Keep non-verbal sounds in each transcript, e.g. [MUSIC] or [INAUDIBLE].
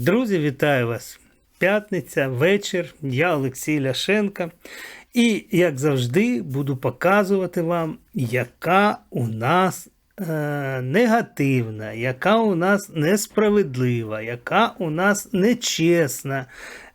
Друзі, вітаю вас! П'ятниця, вечір. Я Олексій Ляшенко. І, як завжди, буду показувати вам, яка у нас е, негативна, яка у нас несправедлива, яка у нас нечесна,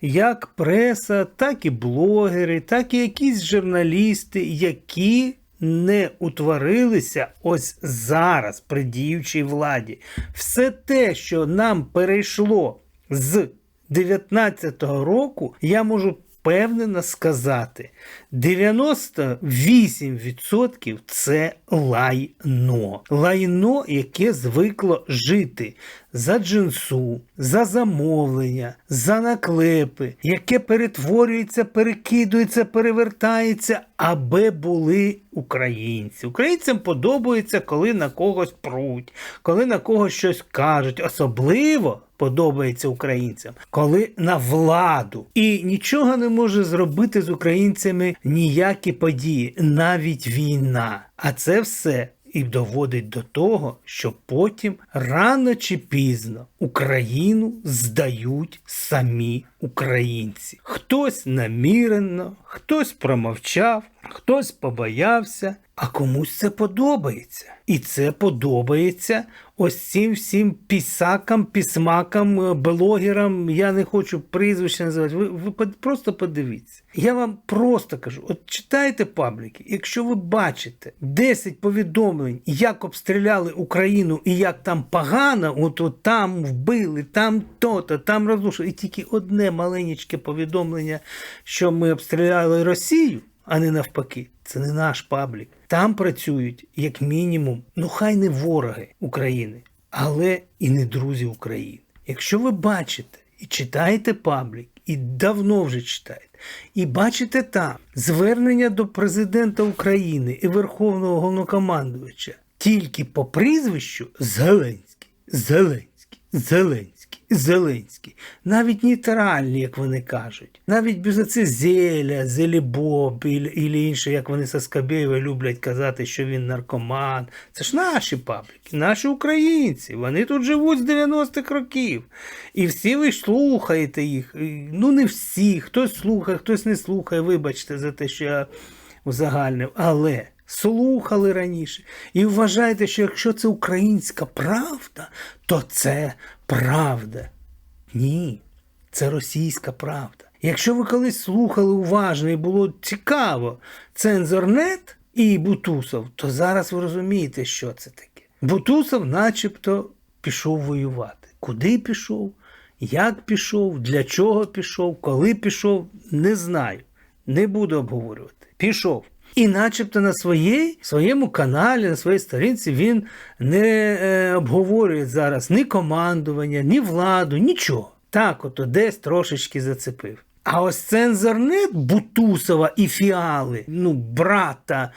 як преса, так і блогери, так і якісь журналісти, які не утворилися ось зараз при діючій владі. Все те, що нам перейшло з 19-го року, я можу впевнено сказати, 98% це лайно. Лайно, яке звикло жити за джинсу, за замовлення, за наклепи, яке перетворюється, перекидується, перевертається, аби були українці. Українцям подобається, коли на когось пруть, коли на когось щось кажуть. Особливо подобається українцям, коли на владу. І нічого не може зробити з українцями ніякі події, навіть війна. А це все. І доводить до того, що потім рано чи пізно Україну здають самі українці. Хтось намірено, хтось промовчав, хтось побоявся, а комусь це подобається. І це подобається ось цим всім пісакам, пісмакам, е, блогерам. Я не хочу прізвища називати. Ви, ви просто подивіться. Я вам просто кажу: от читайте пабліки, якщо ви бачите 10 повідомлень, як обстріляли Україну і як там погано, от, от там вбили, там то-то, там розрушили, і тільки одне маленьке повідомлення, що ми обстріляли Росію а не навпаки. Це не наш паблік. Там працюють, як мінімум, ну хай не вороги України, але і не друзі України. Якщо ви бачите і читаєте паблік, і давно вже читаєте, і бачите там звернення до президента України і Верховного головнокомандувача тільки по прізвищу Зеленський, Зеленський, Зеленський. Зеленський, навіть нейтральні, як вони кажуть, навіть без оце Зеля, Зелібоб і, інше, як вони Саскабєєва люблять казати, що він наркоман. Це ж наші пабліки, наші українці. Вони тут живуть з 90-х років. І всі ви слухаєте їх. Ну, не всі, хтось слухає, хтось не слухає. Вибачте за те, що я узагальнив. Але слухали раніше. І вважаєте, що якщо це українська правда, то це правда. Ні, це російська правда. Якщо ви колись слухали уважно і було цікаво цензорнет і Бутусов, то зараз ви розумієте, що це таке. Бутусов начебто пішов воювати. Куди пішов, як пішов, для чого пішов, коли пішов, не знаю. Не буду обговорювати. Пішов. І начебто на своїй, своєму каналі, на своїй сторінці він не е, обговорює зараз ні командування, ні владу, нічого. Так, от десь трошечки зацепив. А ось цензорнет Бутусова і Фіали, ну, брата,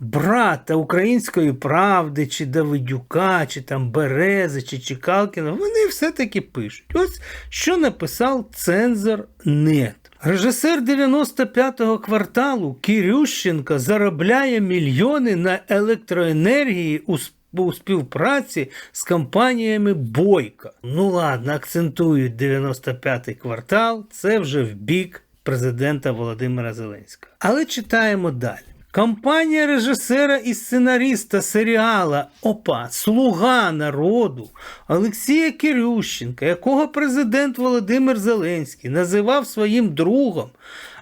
брата української правди, чи Давидюка, чи там Берези, чи Чекалкіна, вони все-таки пишуть. Ось що написав цензор нет. Режисер 95-го кварталу Кірющенко заробляє мільйони на електроенергії у у співпраці з компаніями Бойка. Ну ладно, акцентують 95-й квартал, це вже в бік президента Володимира Зеленського. Але читаємо далі. Компанія режисера і сценаріста серіала Опа Слуга народу Олексія Кирющенка, якого президент Володимир Зеленський називав своїм другом.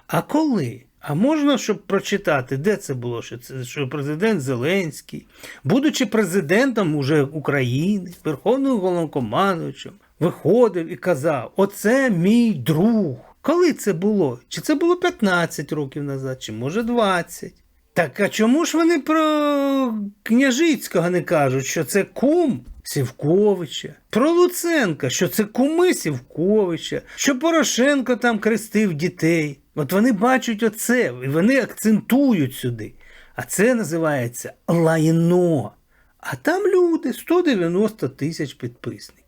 А коли? А можна, щоб прочитати, де це було, що це що президент Зеленський, будучи президентом уже України, Верховним головнокомандуючим, виходив і казав: Оце мій друг. Коли це було? Чи це було 15 років назад, чи може 20? Так а чому ж вони про Княжицького не кажуть, що це кум Сівковича? Про Луценка, що це куми Сівковича, що Порошенко там крестив дітей. От вони бачать оце, і вони акцентують сюди. А це називається лайно. А там люди 190 тисяч підписників.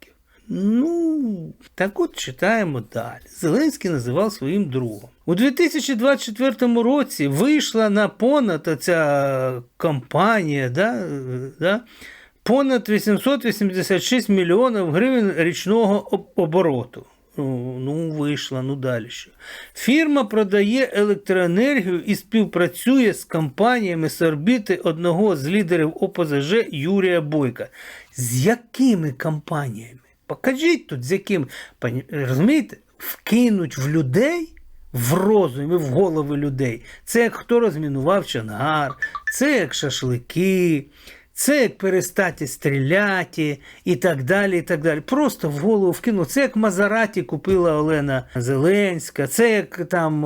Ну, так от читаємо далі. Зеленський називав своїм другом. У 2024 році вийшла на понад ця компанія, да, да, понад 886 мільйонів гривень річного обороту. Ну, ну, вийшла, ну далі що. Фірма продає електроенергію і співпрацює з компаніями з орбіти одного з лідерів ОПЗЖ Юрія Бойка. З якими компаніями? Покажіть тут, з. Пані- Розумієте? Вкинуть в людей, в розум і в голови людей. Це як хто розмінував Чангар, це як шашлики, це як перестати стріляти і так далі. і так далі. Просто в голову вкинув. Це як Мазараті купила Олена Зеленська, це як там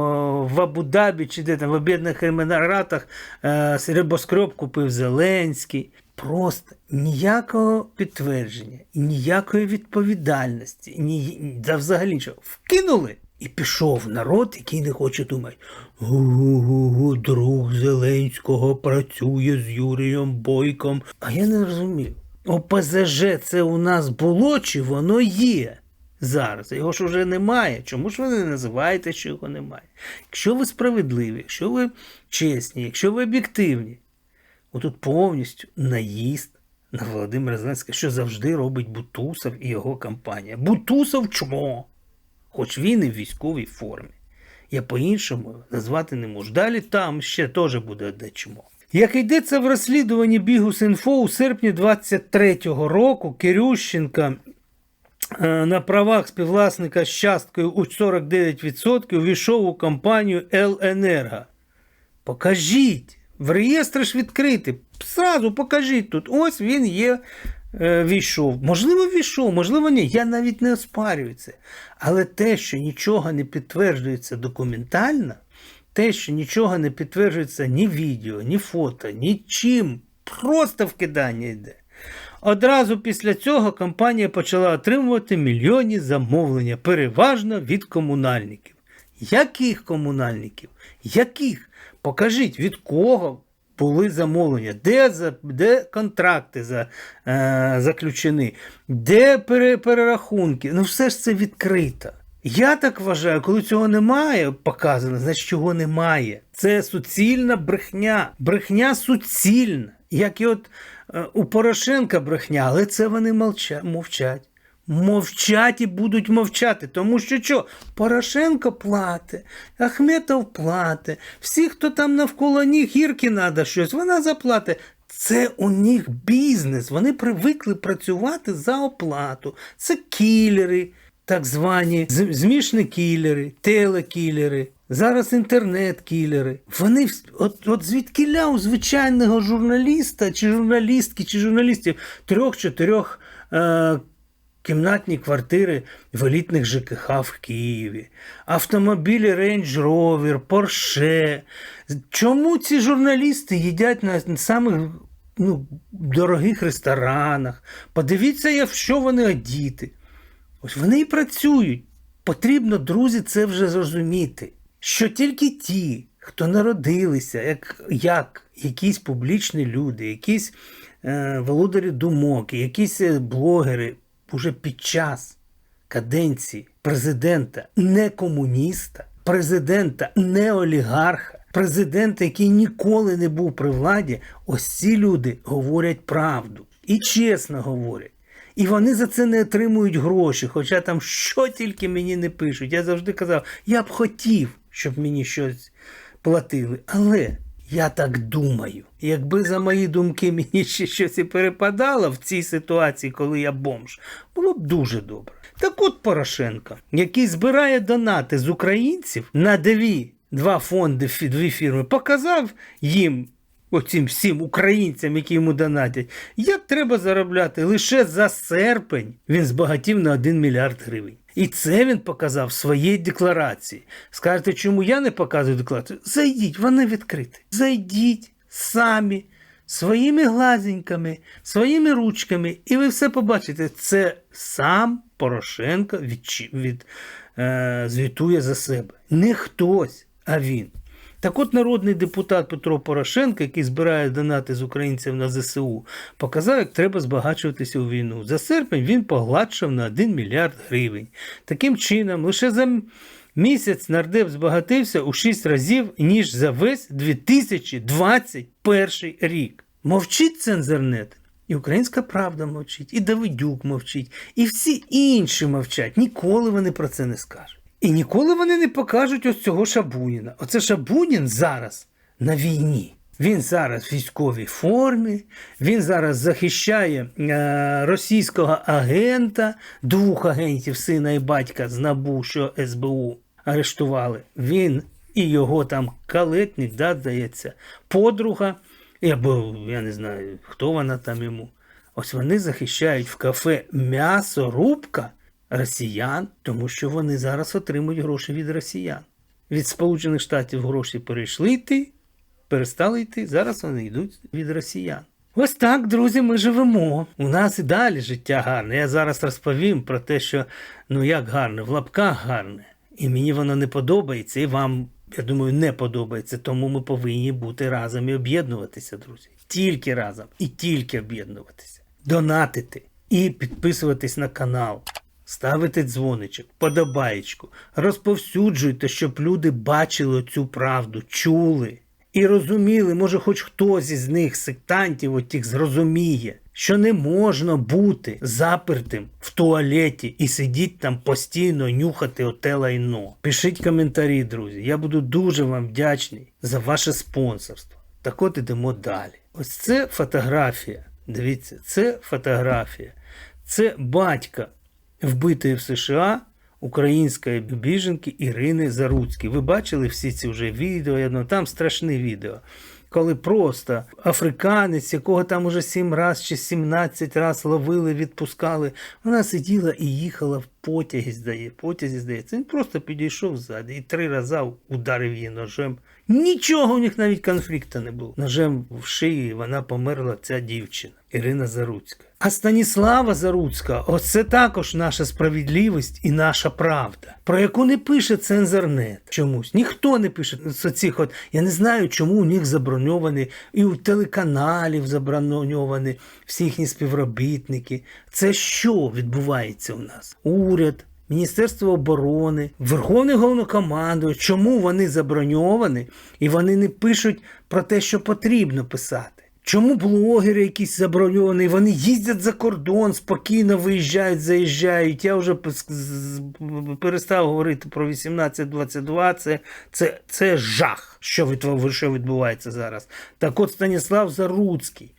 в Абу-Дабі чи де там в Об'єднаних Еміратах е, рибоскреб купив Зеленський. Просто ніякого підтвердження, ніякої відповідальності, ні, да взагалі що. Вкинули і пішов народ, який не хоче думати. Гу-гу-гу, друг Зеленського працює з Юрієм Бойком. А я не розумів. ОПЗЖ це у нас було чи воно є зараз? Його ж уже немає. Чому ж ви не називаєте, що його немає? Якщо ви справедливі, якщо ви чесні, якщо ви об'єктивні, отут повністю наїзд на Володимира Зеленського, що завжди робить Бутусов і його компанія. Бутусов чмо, хоч він і в військовій формі. Я по-іншому назвати не можу. Далі там ще теж буде одне чмо. Як йдеться в розслідуванні Бігус.Інфо, у серпні 23-го року Кирющенка е, на правах співвласника з часткою у 49% увійшов у компанію «Еленерго». Покажіть. В реєстр ж відкритий. Сразу покажіть тут. Ось він є, е, війшов. Можливо, війшов, можливо, ні. Я навіть не оспарюю це. Але те, що нічого не підтверджується документально, те, що нічого не підтверджується ні відео, ні фото, нічим, просто вкидання йде. Одразу після цього компанія почала отримувати мільйонні замовлення, переважно від комунальників. Яких комунальників? Яких? Покажіть, від кого були замовлення, де, за, де контракти за, е, заключені, де пере, перерахунки. Ну, все ж це відкрито. Я так вважаю, коли цього немає показано, значить цього немає. Це суцільна брехня. Брехня суцільна. Як і от е, у Порошенка брехня, але це вони мовчать. Мовчать і будуть мовчати, тому що що? Порошенко платить, Ахметов платить, всі, хто там навколо них, гірки треба щось, вона заплатить. Це у них бізнес. Вони привикли працювати за оплату. Це кілери, так звані змішні кілери, телекілери. Зараз інтернет-кілери. Вони от, от звідкіля у звичайного журналіста чи журналістки, чи журналістів трьох-чотирьох е, кімнатні квартири в елітних ЖКХ в Києві, автомобілі Range Rover, Porsche. Чому ці журналісти їдять на самих ну, дорогих ресторанах? Подивіться, в що вони одіти. Ось вони і працюють. Потрібно, друзі, це вже зрозуміти, що тільки ті, хто народилися, як, як якісь публічні люди, якісь е, володарі думок, якісь е, блогери, уже під час каденції президента не комуніста, президента не олігарха, президента, який ніколи не був при владі, ось ці люди говорять правду і чесно говорять. І вони за це не отримують гроші, хоча там що тільки мені не пишуть. Я завжди казав, я б хотів, щоб мені щось платили. Але я так думаю. Якби за мої думки [LAUGHS] мені ще щось і перепадало в цій ситуації, коли я бомж, було б дуже добре. Так от Порошенко, який збирає донати з українців на дві, два фонди, дві фірми, показав їм оцім всім українцям, які йому донатять, як треба заробляти лише за серпень він збагатів на 1 мільярд гривень. І це він показав в своїй декларації. Скажете, чому я не показую декларацію? Зайдіть, вони відкриті. Зайдіть самі своїми глазеньками, своїми ручками, і ви все побачите. Це сам Порошенко від, від, е, звітує за себе. Не хтось, а він. Так от народний депутат Петро Порошенко, який збирає донати з українців на ЗСУ, показав, як треба збагачуватися у війну. За серпень він погладшав на 1 мільярд гривень. Таким чином, лише за місяць нардеп збагатився у 6 разів, ніж за весь 2021 рік. Мовчить цензернет. І українська правда мовчить, і Давидюк мовчить, і всі інші мовчать. Ніколи вони про це не скажуть. І ніколи вони не покажуть ось цього Шабуніна. Оце Шабунін зараз на війні. Він зараз в військовій формі, він зараз захищає е, російського агента, двох агентів, сина і батька з НАБУ, що СБУ арештували. Він і його там калетник, да, здається, подруга, або я не знаю, хто вона там йому. Ось вони захищають в кафе м'ясорубка росіян, тому що вони зараз отримують гроші від росіян. Від Сполучених Штатів гроші перейшли йти, перестали йти. Зараз вони йдуть від росіян. Ось так, друзі, ми живемо. У нас і далі життя гарне. Я зараз розповім про те, що ну як гарне, в лапках гарне. І мені воно не подобається, і вам, я думаю, не подобається. Тому ми повинні бути разом і об'єднуватися, друзі. Тільки разом і тільки об'єднуватися. Донатити і підписуватись на канал. Ставити дзвоничок, подобаєчку, розповсюджуйте, щоб люди бачили цю правду, чули і розуміли, може, хоч хтось із них, сектантів, отіх, зрозуміє, що не можна бути запертим в туалеті і сидіти там постійно нюхати оте лайно. Пишіть коментарі, друзі. Я буду дуже вам вдячний за ваше спонсорство. Так от ідемо далі. Ось це фотографія. Дивіться, це фотографія. Це батька вбитої в США української біженки Ірини Заруцької. Ви бачили всі ці вже відео, там страшне відео. Коли просто африканець, якого там уже 7 раз чи 17 раз ловили, відпускали, вона сиділа і їхала в потягі, здає, потязі, здається. Він просто підійшов ззаді і три рази ударив її ножем. Нічого у них навіть конфлікту не було. Ножем в шиї вона померла, ця дівчина Ірина Заруцька. А Станіслава Заруцька, оце також наша справедливість і наша правда, про яку не пише цензорнет чомусь. Ніхто не пише з цих от. Я не знаю, чому у них заброньовані, і у телеканалів заброньовані всі їхні співробітники. Це що відбувається у нас? Уряд. Міністерство оборони, Верховний головнокомандуючий, чому вони заброньовані і вони не пишуть про те, що потрібно писати? Чому блогери якісь заброньовані? Вони їздять за кордон, спокійно виїжджають, заїжджають. Я вже перестав говорити про 18-22. Це, це, це жах, що відбувається зараз. Так от Станіслав Заруцький,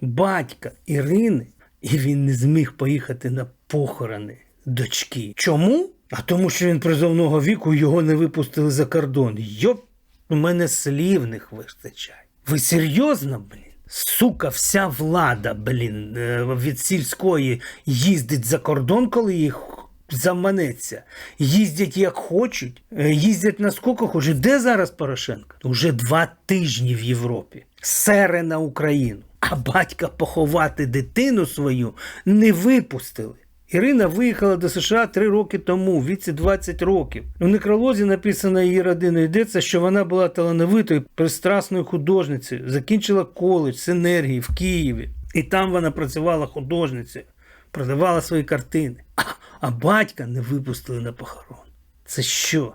батька Ірини, і він не зміг поїхати на похорони дочки. Чому? А тому, що він призовного віку його не випустили за кордон. Йоп, у мене слів не вистачає. Ви серйозно, блін? Сука, вся влада, блін, е, від сільської їздить за кордон, коли їх заманеться. Їздять як хочуть, е, їздять наскільки хочуть. Де зараз Порошенко? Уже два тижні в Європі. Сере на Україну. А батька поховати дитину свою не випустили. Ірина виїхала до США три роки тому, в віці 20 років. У некролозі написано її родиною йдеться, що вона була талановитою, пристрасною художницею, закінчила коледж синергії в Києві. І там вона працювала художницею, продавала свої картини. А, [CLEARS THROAT] а батька не випустили на похорон. Це що?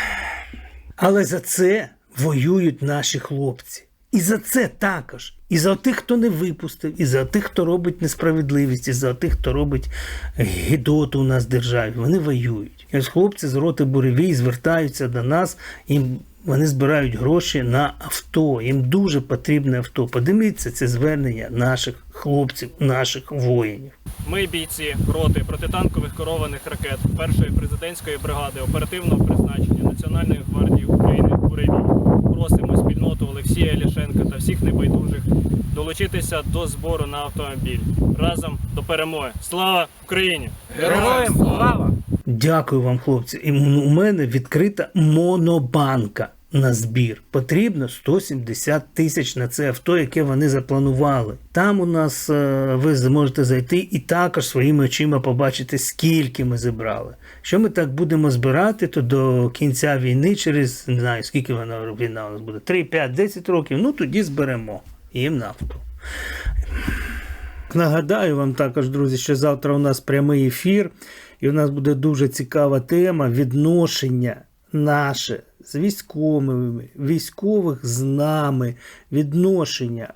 [SIGHS] Але за це воюють наші хлопці. І за це також. І за тих, хто не випустив, і за тих, хто робить несправедливість, і за тих, хто робить гідоту у нас в державі. Вони воюють. І ось хлопці з роти буревій звертаються до нас, їм вони збирають гроші на авто. Їм дуже потрібне авто. Подивіться це звернення наших хлопців, наших воїнів. Ми, бійці роти протитанкових керованих ракет першої президентської бригади оперативного призначення Національної спільноту Олексія Ляшенка та всіх небайдужих долучитися до збору на автомобіль разом до перемоги. Слава Україні! Героям слава! Дякую вам, хлопці. І у мене відкрита монобанка на збір. Потрібно 170 тисяч на це авто, яке вони запланували. Там у нас е, ви зможете зайти і також своїми очима побачити, скільки ми зібрали. Що ми так будемо збирати, то до кінця війни, через не знаю, скільки вона війна у нас буде, 3, 5, 10 років, ну тоді зберемо їм нафту. Нагадаю вам також, друзі, що завтра у нас прямий ефір, і у нас буде дуже цікава тема відношення наше з військовими, військових з нами, відношення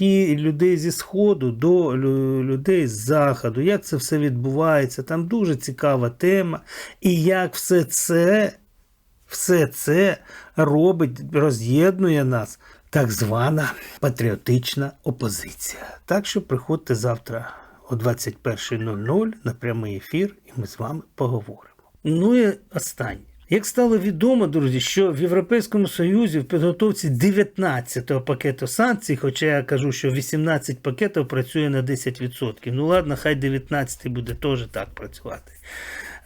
е, людей зі Сходу до людей з Заходу, як це все відбувається. Там дуже цікава тема. І як все це, все це робить, роз'єднує нас так звана патріотична опозиція. Так що приходьте завтра о 21.00 на прямий ефір, і ми з вами поговоримо. Ну і останнє. Як стало відомо, друзі, що в Європейському Союзі в підготовці 19-го пакету санкцій, хоча я кажу, що 18 пакетів працює на 10%. Ну ладно, хай 19 буде теж так працювати.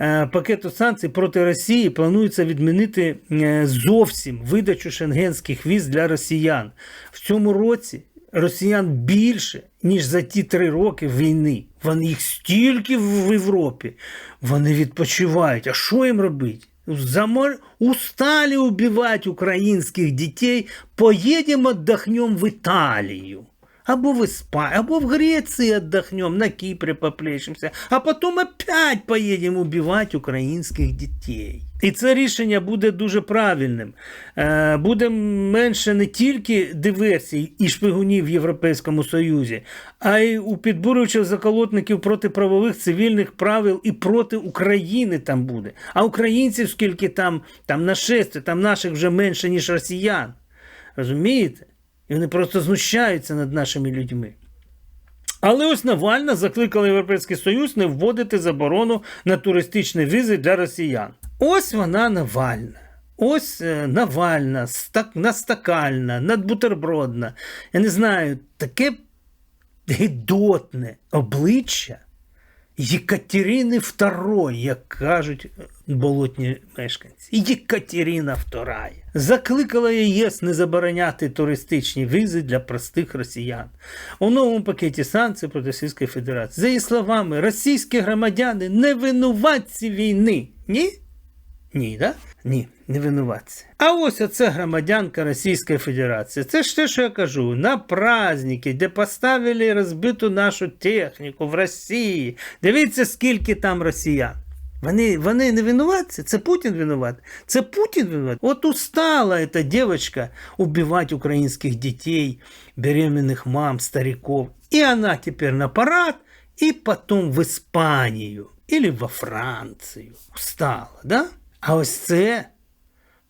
Е, Пакету санкцій проти Росії планується відмінити е, зовсім видачу шенгенських віз для росіян. В цьому році росіян більше, ніж за ті три роки війни. Вони їх стільки в Європі. Вони відпочивають. А що їм робити? Замор... Устали убивать украинских детей, поедем отдохнем в Італію. Або в Испании, або в Греции отдохнем, на Кипре поплещемся, а потом опять поедем убивать українських дітей. І це рішення буде дуже правильним. Е, Буде менше не тільки диверсій і шпигунів в Європейському Союзі, а й у підбурюючих заколотників проти правових цивільних правил і проти України там буде. А українців скільки там, там нашестя, там наших вже менше, ніж росіян. Розумієте? І вони просто знущаються над нашими людьми. Але ось Навальна закликала Європейський Союз не вводити заборону на туристичні візи для росіян. Ось вона Навальна. Ось е, Навальна, стак, настакальна, надбутербродна. Я не знаю, таке гидотне обличчя Єкатерини II, як кажуть болотні мешканці. Єкатерина II закликала ЄС не забороняти туристичні візи для простих росіян. У новому пакеті санкцій проти Російської Федерації. За її словами, російські громадяни не винуватці війни. Ні? Ні, да? Ні, не винуватці. А ось оце громадянка Російської Федерації. Це ж те, що я кажу, на праздники, де поставили розбиту нашу техніку в Росії. Дивіться, скільки там росіян. Вони, вони не винуватці, це Путін винуват. Це Путін винуват. От устала эта девочка убивать украинских детей, беременных мам, стариков. И она теперь на парад, и потом в Испанию или во Францію. Устала, да? А ось це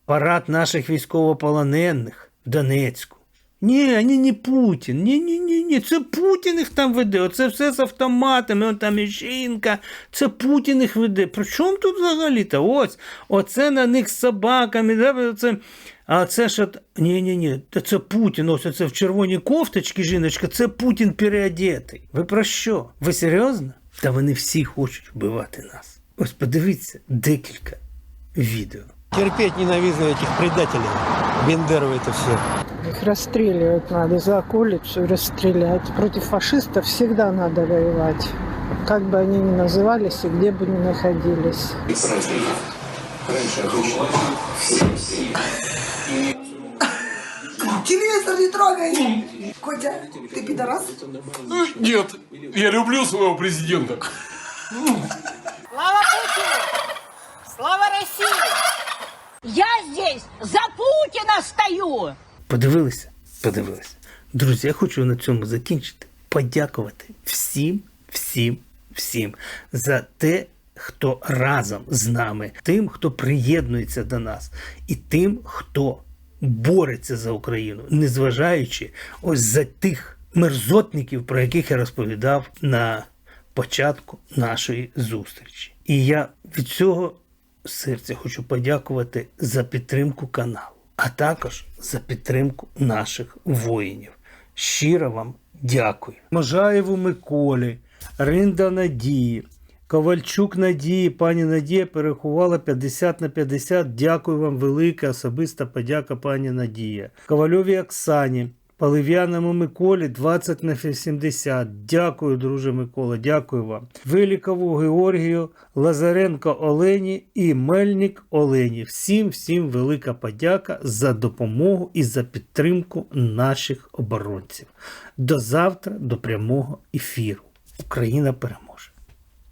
парад наших військовополонених в Донецьку. Ні, ні, не Путін. Ні, ні, ні, ні. Це Путін їх там веде. Оце все з автоматами, он там і жінка. Це Путін їх веде. При чому тут взагалі-то? Ось, оце на них з собаками. Да? Оце, а це ж ні, ні, ні, це Путін. Ось це в червоній кофточці жіночка, це Путін переодетий. Ви про що? Ви серйозно? Та вони всі хочуть вбивати нас. Ось подивіться декілька відео. Терпеть ненавижу этих предателей. Бендерова это все. Их расстреливать надо, за улицу расстрелять. Против фашистов всегда надо воевать. Как бы они ни назывались и где бы ни находились. Телевизор не трогай! Котя, ты пидорас? Нет, я люблю своего президента. Я здесь за Путина стою! Подивилися? Подивилися. Друзі, я хочу на цьому закінчити. Подякувати всім, всім, всім за те, хто разом з нами, тим, хто приєднується до нас, і тим, хто бореться за Україну, незважаючи ось за тих мерзотників, про яких я розповідав на початку нашої зустрічі. І я від цього серця хочу подякувати за підтримку каналу, а також за підтримку наших воїнів. Щиро вам дякую. Можаєву Миколі, Ринда Надії, Ковальчук Надії, пані Надія перерахувала 50 на 50. Дякую вам велика особиста подяка, пані Надія. Ковальові Оксані, Полив'яному Миколі 20 на 70. Дякую, друже Микола, дякую вам. Велікову Георгію, Лазаренко Олені і Мельник Олені. Всім, всім велика подяка за допомогу і за підтримку наших оборонців. До завтра, до прямого ефіру. Україна переможе!